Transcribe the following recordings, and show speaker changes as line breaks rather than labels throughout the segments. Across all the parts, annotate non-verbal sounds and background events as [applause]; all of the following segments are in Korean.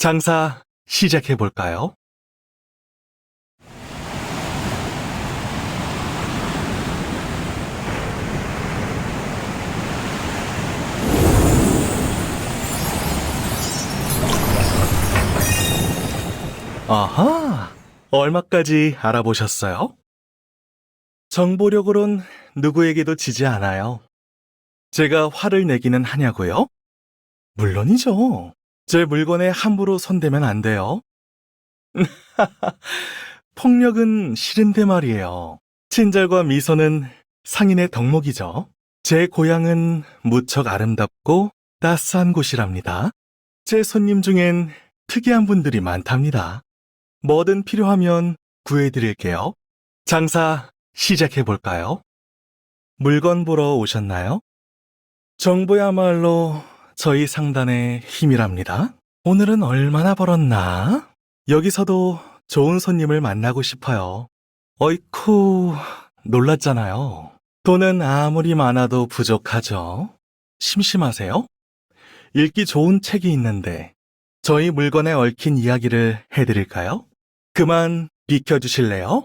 장사 시작해 볼까요? 아하, 얼마까지 알아보셨어요? 정보력으론 누구에게도 지지 않아요. 제가 화를 내기는 하냐고요? 물론이죠. 제 물건에 함부로 손대면 안 돼요. [laughs] 폭력은 싫은데 말이에요. 친절과 미소는 상인의 덕목이죠. 제 고향은 무척 아름답고 따스한 곳이랍니다. 제 손님 중엔 특이한 분들이 많답니다. 뭐든 필요하면 구해드릴게요. 장사 시작해 볼까요? 물건 보러 오셨나요? 정보야말로 저희 상단의 힘이랍니다. 오늘은 얼마나 벌었나? 여기서도 좋은 손님을 만나고 싶어요. 어이쿠, 놀랐잖아요. 돈은 아무리 많아도 부족하죠. 심심하세요? 읽기 좋은 책이 있는데 저희 물건에 얽힌 이야기를 해드릴까요? 그만 비켜주실래요?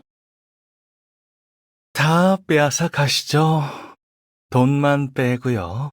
다 빼앗아 가시죠. 돈만 빼고요.